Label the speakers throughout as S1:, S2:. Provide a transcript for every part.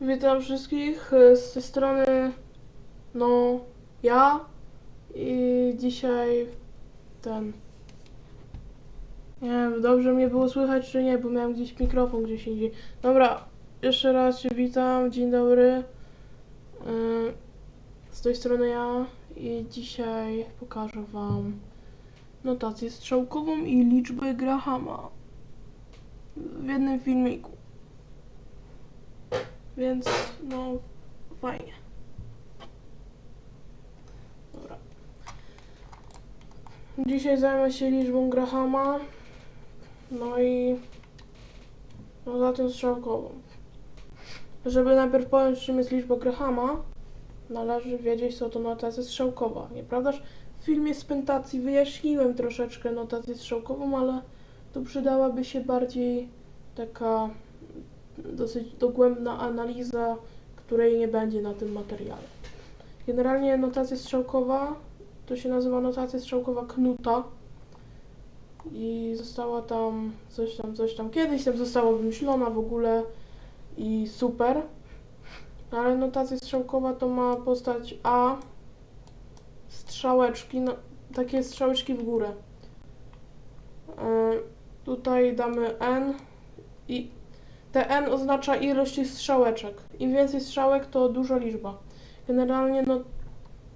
S1: Witam wszystkich e, z tej strony, no, ja i dzisiaj ten. Nie wiem, dobrze mnie było słychać czy nie, bo miałem gdzieś mikrofon gdzieś indziej. Dobra, jeszcze raz się witam, dzień dobry. E, Z tej strony ja i dzisiaj pokażę wam notację strzałkową i liczbę Grahama w jednym filmiku. Więc no fajnie. Dobra. Dzisiaj zajmę się liczbą Grahama. No i no za tym strzałkową. Żeby najpierw pojąć czym jest liczba Grahama, należy wiedzieć co to notacja strzałkowa. Nieprawdaż? W filmie z pentacji wyjaśniłem troszeczkę notację strzałkową, ale tu przydałaby się bardziej taka dosyć dogłębna analiza, której nie będzie na tym materiale. Generalnie notacja strzałkowa to się nazywa notacja strzałkowa Knuta i została tam coś tam, coś tam, kiedyś tam została wymyślona w ogóle i super, ale notacja strzałkowa to ma postać A, strzałeczki, no, takie strzałeczki w górę. E, tutaj damy N i te n oznacza ilość strzałeczek. Im więcej strzałek, to duża liczba. Generalnie, no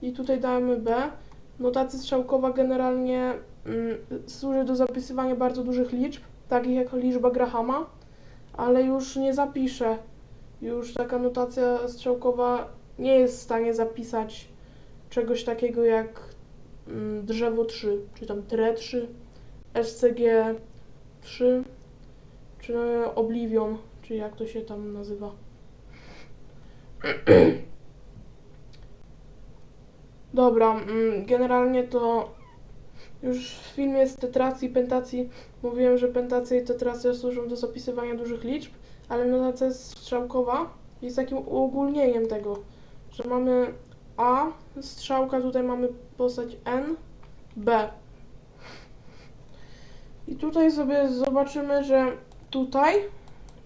S1: i tutaj dajemy b. Notacja strzałkowa generalnie mm, służy do zapisywania bardzo dużych liczb, takich jak liczba Grahama, ale już nie zapiszę. Już taka notacja strzałkowa nie jest w stanie zapisać czegoś takiego jak mm, drzewo 3, czy tam tre 3, SCG 3, czy Oblivion, czy jak to się tam nazywa. Dobra, mm, generalnie to już w filmie z tetracji i pentacji mówiłem, że pentacja i tetracja służą do zapisywania dużych liczb, ale notacja strzałkowa jest takim uogólnieniem tego, że mamy A, strzałka, tutaj mamy postać N, B. I tutaj sobie zobaczymy, że tutaj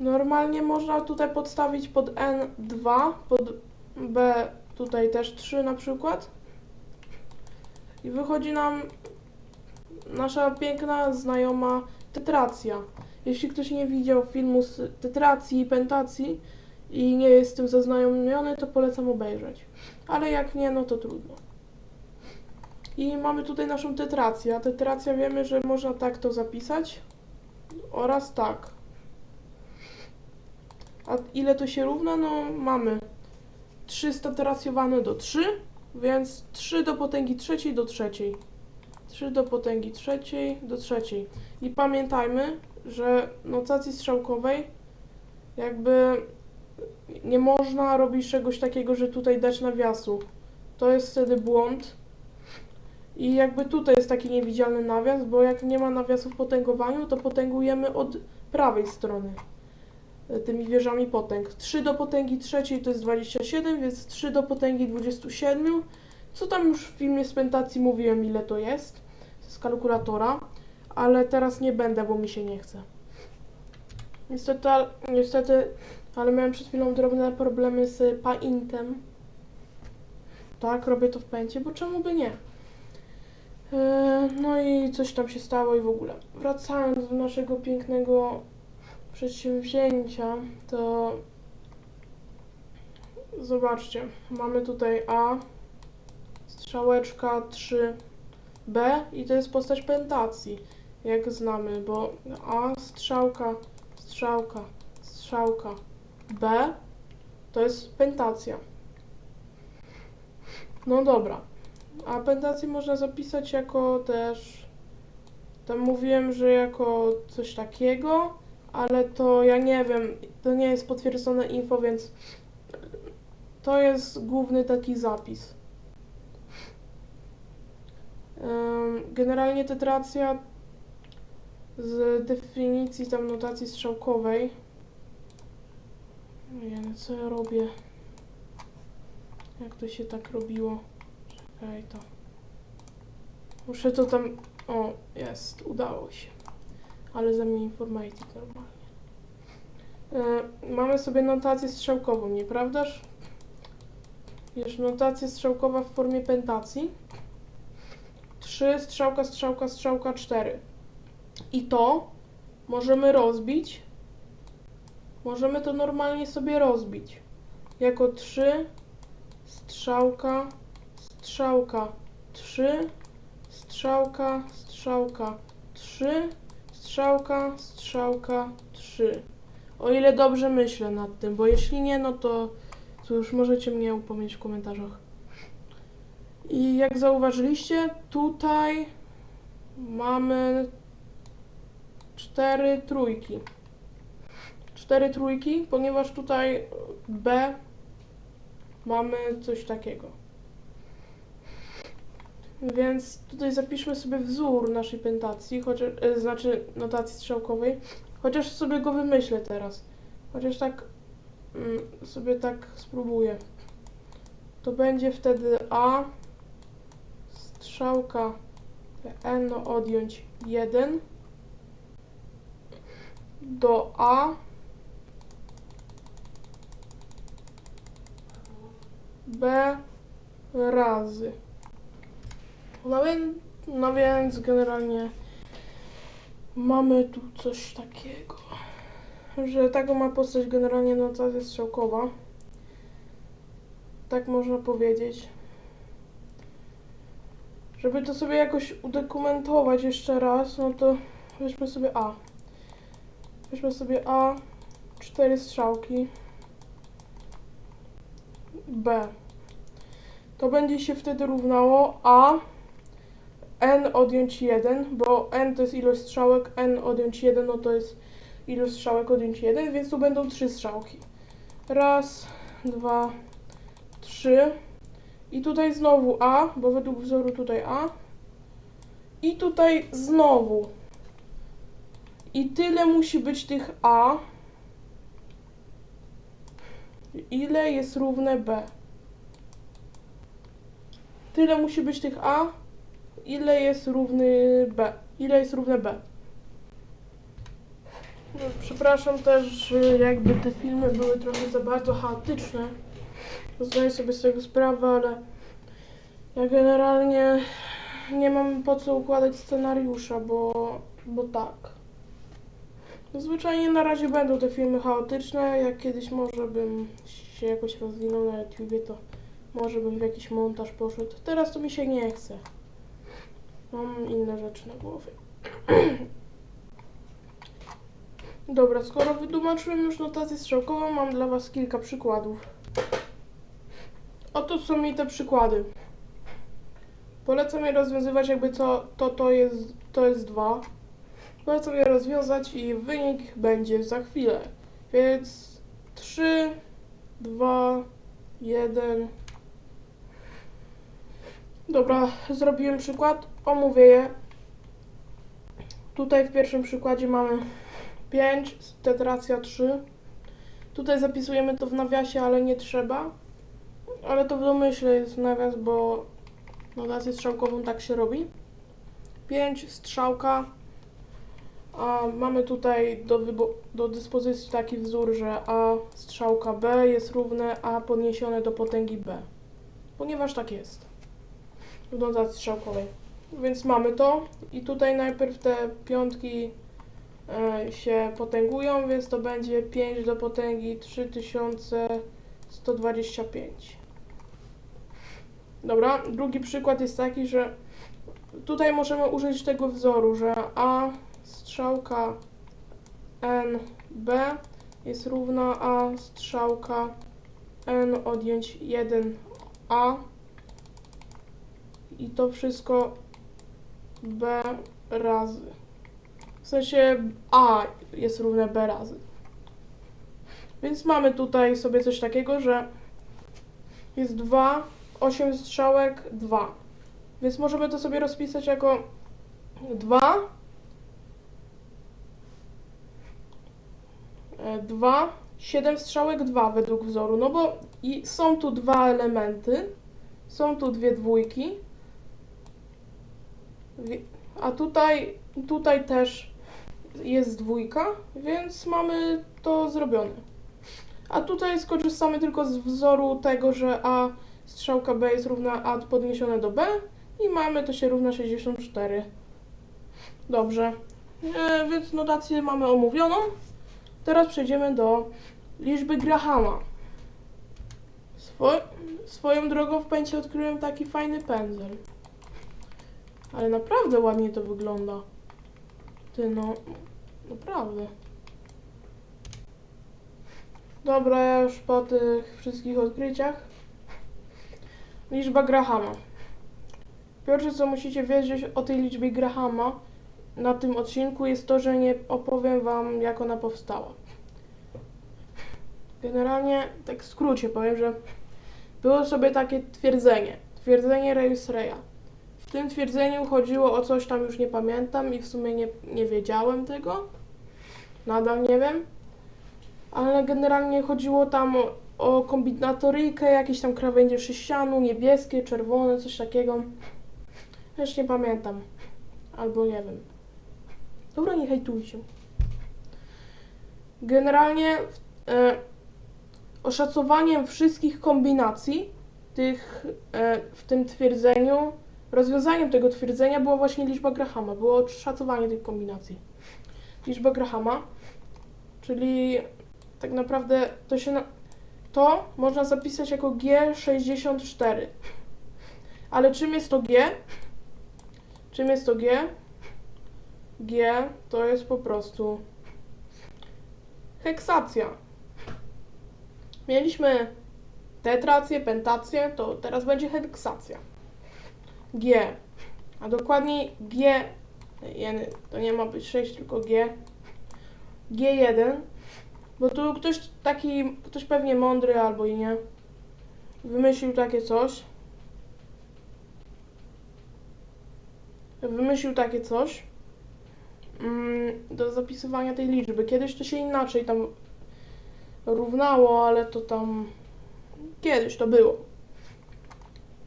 S1: normalnie można tutaj podstawić pod N2, pod B tutaj też 3 na przykład. I wychodzi nam nasza piękna, znajoma tetracja. Jeśli ktoś nie widział filmu z tetracji i pentacji i nie jest z tym zaznajomiony, to polecam obejrzeć. Ale jak nie, no to trudno. I mamy tutaj naszą tetrację. A tetracja wiemy, że można tak to zapisać oraz tak. A ile to się równa? No mamy 300 teracjowane do 3, więc 3 do potęgi trzeciej do trzeciej. 3 do potęgi trzeciej do trzeciej. I pamiętajmy, że notacji strzałkowej jakby nie można robić czegoś takiego, że tutaj dać nawiasu. To jest wtedy błąd. I jakby tutaj jest taki niewidzialny nawias, bo jak nie ma nawiasu w potęgowaniu, to potęgujemy od prawej strony tymi wieżami potęg. 3 do potęgi trzeciej to jest 27, więc 3 do potęgi 27. Co tam już w filmie z pentacji mówiłem, ile to jest z kalkulatora, ale teraz nie będę, bo mi się nie chce. Niestety, al- niestety, ale miałem przed chwilą drobne problemy z paintem. Tak, robię to w pęcie, bo czemu by nie? E, No i coś tam się stało i w ogóle. Wracając do naszego pięknego przedsięwzięcia, to zobaczcie, mamy tutaj A, strzałeczka 3B i to jest postać pentacji, jak znamy, bo A, strzałka, strzałka, strzałka, B to jest pentacja. No dobra. A pentację można zapisać jako też. Tam mówiłem, że jako coś takiego, ale to ja nie wiem, to nie jest potwierdzone info, więc to jest główny taki zapis. Generalnie tetracja z definicji tam notacji strzałkowej. Nie wiem, co ja robię. Jak to się tak robiło? Czekaj to. Muszę to tam. O, jest, udało się. Ale za mnie informatyk normalnie. Mamy sobie notację strzałkową, nieprawdaż? Jest notacja strzałkowa w formie pentacji. 3, strzałka, strzałka, strzałka, 4. I to możemy rozbić. Możemy to normalnie sobie rozbić. Jako 3, strzałka, strzałka, 3, strzałka, strzałka, 3, strzałka, strzałka, 3. O ile dobrze myślę nad tym, bo jeśli nie, no to cóż, możecie mnie upomnieć w komentarzach. I jak zauważyliście, tutaj mamy cztery trójki. Cztery trójki, ponieważ tutaj B mamy coś takiego. Więc tutaj zapiszmy sobie wzór naszej pentacji, chociaż, e, znaczy notacji strzałkowej, chociaż sobie go wymyślę teraz. Chociaż tak mm, sobie tak spróbuję. To będzie wtedy A, strzałka N no odjąć 1 do A B razy. No więc, no więc generalnie mamy tu coś takiego, że taką ma postać generalnie notacja strzałkowa. Tak można powiedzieć. Żeby to sobie jakoś udokumentować jeszcze raz, no to weźmy sobie A. Weźmy sobie A, cztery strzałki. B. To będzie się wtedy równało A n odjąć 1, bo n to jest ilość strzałek, n odjąć 1 no to jest ilość strzałek odjąć 1, więc tu będą trzy strzałki. Raz, dwa, trzy. I tutaj znowu A, bo według wzoru tutaj A. I tutaj znowu. I tyle musi być tych A, ile jest równe B. Tyle musi być tych A, ile jest równy B. Ile jest równe B. No, Przepraszam też, że jakby te filmy były trochę za bardzo chaotyczne. Zdaję sobie z tego sprawę, ale ja generalnie nie mam po co układać scenariusza, bo, bo tak. Zwyczajnie na razie będą te filmy chaotyczne. Jak kiedyś może bym się jakoś rozwinął na YouTubie, to może bym w jakiś montaż poszedł. Teraz to mi się nie chce. Mam inne rzeczy na głowie. Dobra, skoro wytłumaczyłem już notację strzałkową, mam dla Was kilka przykładów. Oto są mi te przykłady. Polecam je rozwiązywać jakby co to, to jest to jest 2. Polecam je rozwiązać i wynik będzie za chwilę. Więc 3, 2, 1. Dobra, zrobiłem przykład, omówię je. Tutaj w pierwszym przykładzie mamy 5, tetracja 3. Tutaj zapisujemy to w nawiasie, ale nie trzeba. Ale to w domyśle jest nawias, bo notację strzałkową tak się robi. 5, strzałka. A mamy tutaj do, do dyspozycji taki wzór, że A strzałka B jest równe A podniesione do potęgi B. Ponieważ tak jest w notacji strzałkowej. Więc mamy to i tutaj najpierw te piątki e, się potęgują, więc to będzie 5 do potęgi 3125. Dobra, drugi przykład jest taki, że tutaj możemy użyć tego wzoru, że A strzałka n b jest równa A strzałka n odjąć 1a i to wszystko b razy. W sensie a jest równe b razy. Więc mamy tutaj sobie coś takiego, że jest 2, 8 strzałek, 2. Więc możemy to sobie rozpisać jako 2 2, 7 strzałek 2 według wzoru, no bo i są tu dwa elementy, są tu dwie dwójki, a tutaj, tutaj też jest dwójka, więc mamy to zrobione. A tutaj skorzystamy tylko z wzoru tego, że A strzałka B jest równa A podniesione do B i mamy to się równa 64. Dobrze, e, więc notację mamy omówioną. Teraz przejdziemy do liczby Grahama. Swo swoją drogą w pęcie odkryłem taki fajny pędzel. Ale naprawdę ładnie to wygląda. Ty no, naprawdę. Dobra, ja już po tych wszystkich odkryciach. Liczba Grahama. Pierwsze co musicie wiedzieć o tej liczbie Grahama na tym odcinku jest to, że nie opowiem wam jak ona powstała. Generalnie, tak w skrócie powiem, że było sobie takie twierdzenie. Twierdzenie Reus Reya. Tym twierdzeniu chodziło o coś tam już nie pamiętam i w sumie nie, nie wiedziałem tego. Nadal nie wiem. Ale generalnie chodziło tam o, o jakieś tam krawędzie sześcianu, niebieskie, czerwone, coś takiego. Już nie pamiętam. Albo nie wiem. Dobra, nie hejtujcie. Generalnie e, oszacowaniem wszystkich kombinacji tych e, w tym twierdzeniu, rozwiązaniem tego twierdzenia była właśnie liczba Grahama, było szacowanie tych kombinacji. Liczba Grahama, czyli tak naprawdę to się na, to można zapisać jako G64. Ale czym jest to G? Czym jest to G? G to jest po prostu heksacja. Mieliśmy tetrację, pentację, to teraz będzie heksacja. G, a dokładniej G, to nie ma być 6, tylko G. G1, bo tu ktoś taki, ktoś pewnie mądry albo i nie, wymyślił takie coś. Wymyślił takie coś mm, do zapisywania tej liczby. Kiedyś to się inaczej tam równało, ale to tam kiedyś to było.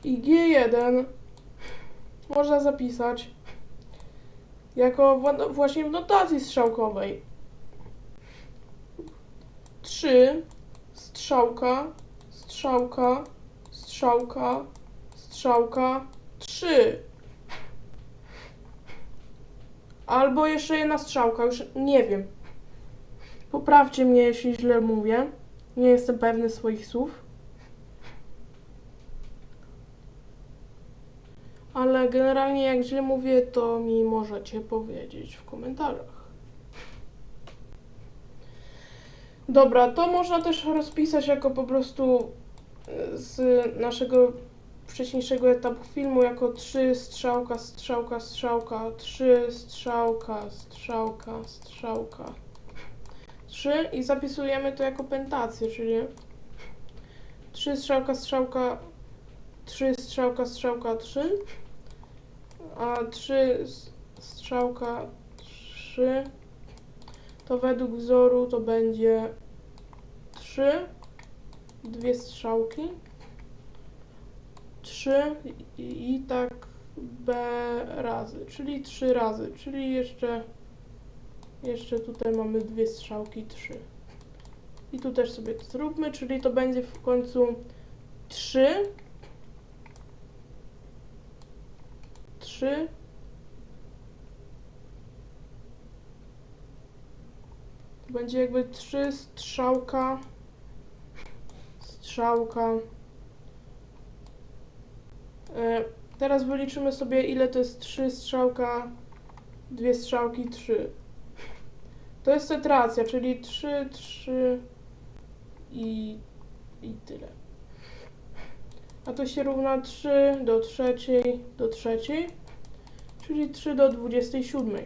S1: I G1 można zapisać jako właśnie w notacji strzałkowej. 3 strzałka, strzałka, strzałka, strzałka, 3. Albo jeszcze jedna strzałka, już nie wiem. Poprawcie mnie, jeśli źle mówię. Nie jestem pewny swoich słów. Ale generalnie jak źle mówię, to mi możecie powiedzieć w komentarzach. Dobra, to można też rozpisać jako po prostu e, z naszego wcześniejszego etapu filmu jako 3 strzałka, strzałka, strzałka, 3 strzałka, strzałka, strzałka. 3 i zapisujemy to jako pentację, czyli 3 strzałka, strzałka, 3 strzałka, strzałka, 3, a 3 strzałka, 3 to według wzoru to będzie 3, dwie strzałki, 3 i, tak B razy, czyli 3 razy, czyli jeszcze jeszcze tutaj mamy dwie strzałki 3. I tu też sobie to zróbmy, czyli to będzie w końcu 3 3 To będzie jakby 3 strzałka strzałka. E, Teraz wyliczymy sobie ile to jest 3 strzałka dwie strzałki 3 to jest tetracja, czyli 3, 3 i, i tyle. A to się równa 3 do trzeciej do trzeciej, czyli 3 do 27.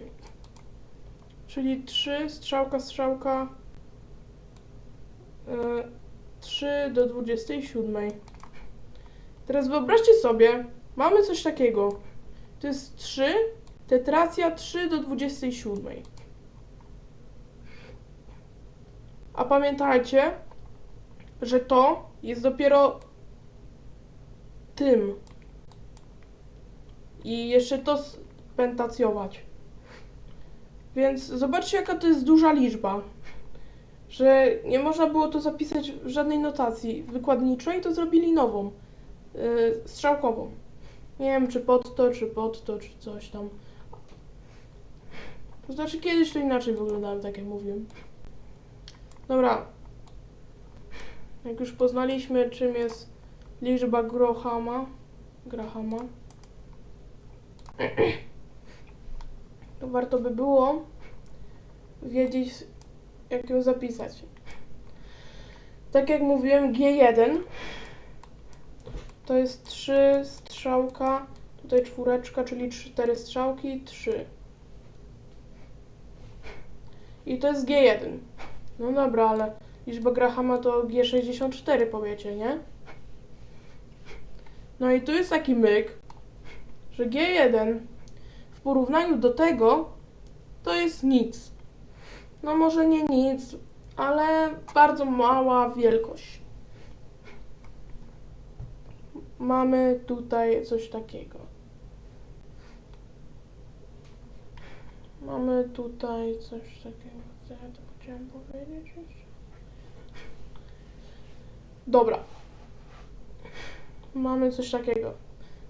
S1: Czyli 3 strzałka, strzałka, y, 3 do 27. Teraz wyobraźcie sobie, mamy coś takiego. To jest 3, tetracja 3 do 27. A pamiętajcie, że to jest dopiero tym. I jeszcze to spentacjować. Więc zobaczcie, jaka to jest duża liczba. Że nie można było to zapisać w żadnej notacji wykładniczej, to zrobili nową, yy, strzałkową. Nie wiem, czy pod to, czy pod to, czy coś tam. To znaczy, kiedyś to inaczej wyglądało, tak jak mówiłem. Dobra. Jak już poznaliśmy, czym jest liczba Grahama, Grahama, warto by było wiedzieć, jak ją zapisać. Tak jak mówiłem, G1 to jest 3 strzałka, tutaj czwóreczka, czyli 4 strzałki, 3. I to jest G1. No dobra, ale liczba Grahama to G64 powiecie, nie? No i tu jest taki myk, że G1 w porównaniu do tego to jest nic. No może nie nic, ale bardzo mała wielkość. Mamy tutaj coś takiego. Mamy tutaj coś takiego. Co ja to chciałem powiedzieć jeszcze? Dobra. Mamy coś takiego.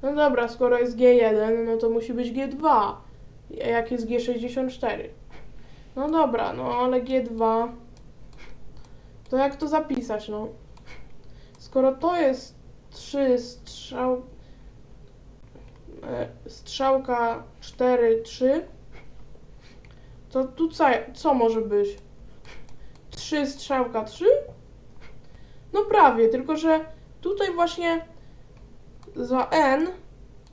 S1: No dobra, skoro jest G1, no to musi być G2. A Jak jest G64? No dobra, no ale G2. To jak to zapisać, no? Skoro to jest 3 strzał... e, strzałka 4, 3, to tu co, co może być? 3 strzałka 3? No prawie, tylko że tutaj właśnie za n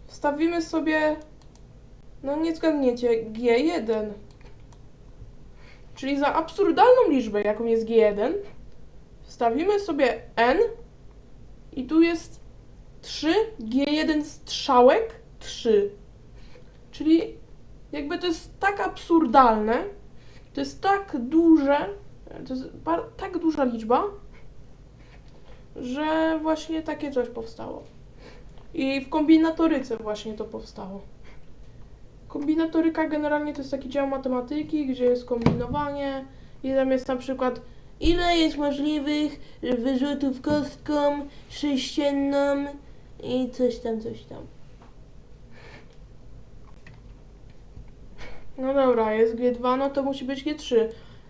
S1: wstawimy sobie, no nie zgadniecie, g1. Czyli za absurdalną liczbę, jaką jest g1, wstawimy sobie n i tu jest 3, g1 strzałek 3. Czyli jakby to jest tak absurdalne, to jest tak duże, to jest tak duża liczba, że właśnie takie coś powstało. I w kombinatoryce właśnie to powstało. Kombinatoryka generalnie to jest taki dział matematyki, gdzie jest kombinowanie i tam jest na przykład ile jest możliwych wyrzutów kostką sześcienną i coś tam, coś tam. No dobra, jest G2, no to musi być G3.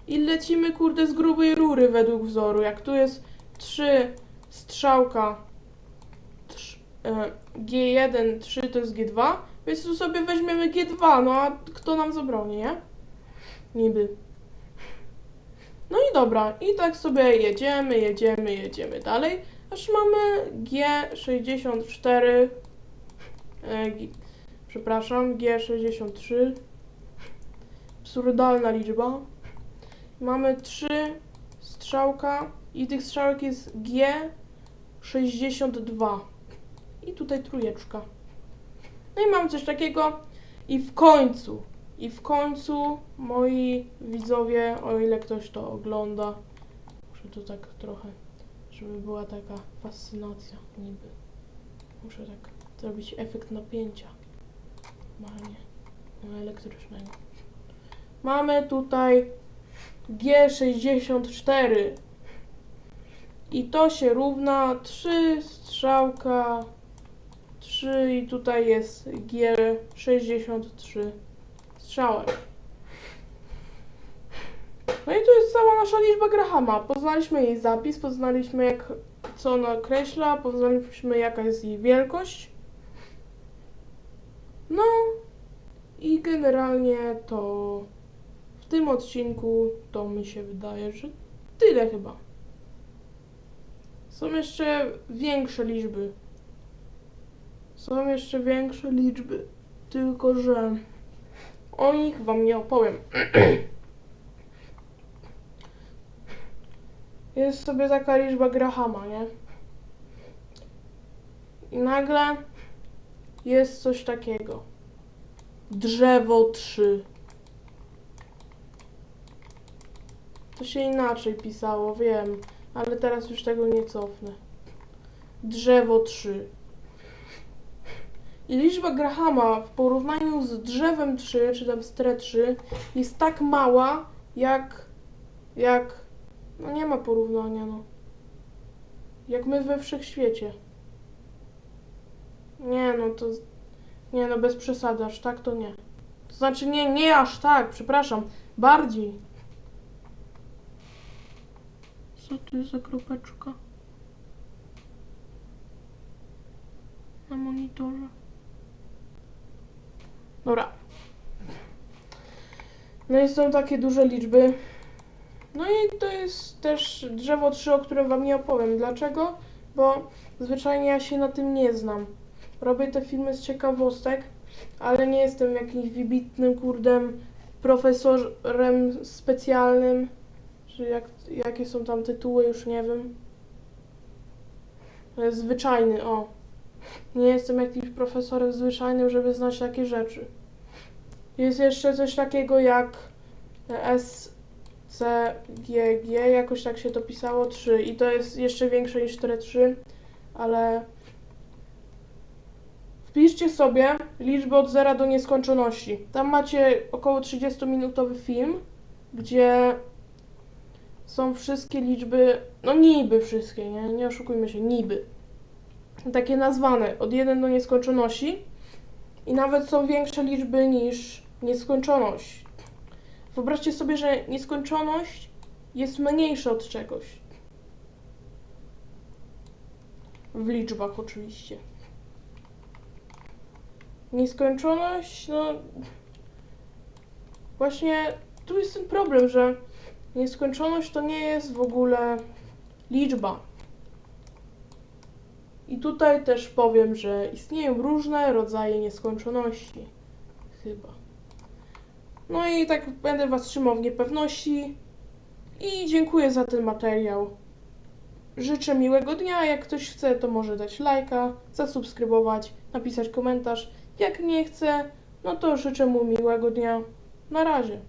S1: I lecimy kurde z grubej rury według wzoru. Jak tu jest 3 strzałka trz- G1, 3 to jest G2, więc tu sobie weźmiemy G2, no a kto nam zabroni, nie? Niby. No i dobra, i tak sobie jedziemy, jedziemy, jedziemy dalej, aż mamy G64, e, G, przepraszam, G63, absurdalna liczba. Mamy 3 strzałka i tych strzałek jest G62. I tutaj trójeczka. No i mam coś takiego. I w końcu, i w końcu moi widzowie, o ile ktoś to ogląda, muszę to tak trochę, żeby była taka fascynacja niby. Muszę tak zrobić efekt napięcia. Normalnie. No, elektrycznego. Mamy tutaj G64 i to się równa 3 strzałka 3 i tutaj jest G63 strzałek. No i to jest cała nasza liczba Grahama. Poznaliśmy jej zapis, poznaliśmy jak, co ona określa, poznaliśmy jaka jest jej wielkość. No i generalnie to w tym odcinku to mi się wydaje, że tyle chyba. Są jeszcze większe liczby. Są jeszcze większe liczby, tylko że o nich wam nie opowiem. Jest sobie taka liczba Grahama, nie? I nagle jest coś takiego. Drzewo 3. To się inaczej pisało, wiem, ale teraz już tego nie cofnę. Drzewo 3. Liczba Grahama w porównaniu z drzewem 3, czy tam z tre 3, jest tak mała, jak. jak. No nie ma porównania, no. Jak my we wszechświecie. Nie, no to. Nie, no bez przesady, aż tak to nie. To znaczy, nie, nie aż tak, przepraszam. Bardziej. Co to jest za kropeczka? Na monitorze. Dobra. No i są takie duże liczby. No i to jest też drzewo 3, o którym wam nie opowiem. Dlaczego? Bo zwyczajnie ja się na tym nie znam. Robię te filmy z ciekawostek, ale nie jestem jakimś wybitnym kurdem profesorem specjalnym, czy jak, jakie są tam tytuły, już nie wiem. Zwyczajny, o. Nie jestem jakimś profesorem zwyczajnym, żeby znać takie rzeczy. Jest jeszcze coś takiego jak SCGG, jakoś tak się to pisało, 3 i to jest jeszcze większe niż 4-3, ale wpiszcie sobie liczby od 0 do nieskończoności. Tam macie około 30-minutowy film, gdzie są wszystkie liczby, no niby wszystkie, nie, nie oszukujmy się, niby. Takie nazwane od 1 do nieskończoności i nawet są większe liczby niż nieskończoność. Wyobraźcie sobie, że nieskończoność jest mniejsza od czegoś. W liczbach oczywiście. Nieskończoność, no. Właśnie tu jest ten problem, że nieskończoność to nie jest w ogóle liczba. I tutaj też powiem, że istnieją różne rodzaje nieskończoności. Chyba. No i tak będę Was trzymał w niepewności. I dziękuję za ten materiał. Życzę miłego dnia. Jak ktoś chce, to może dać lajka, zasubskrybować, napisać komentarz. Jak nie chce, no to życzę mu miłego dnia. Na razie.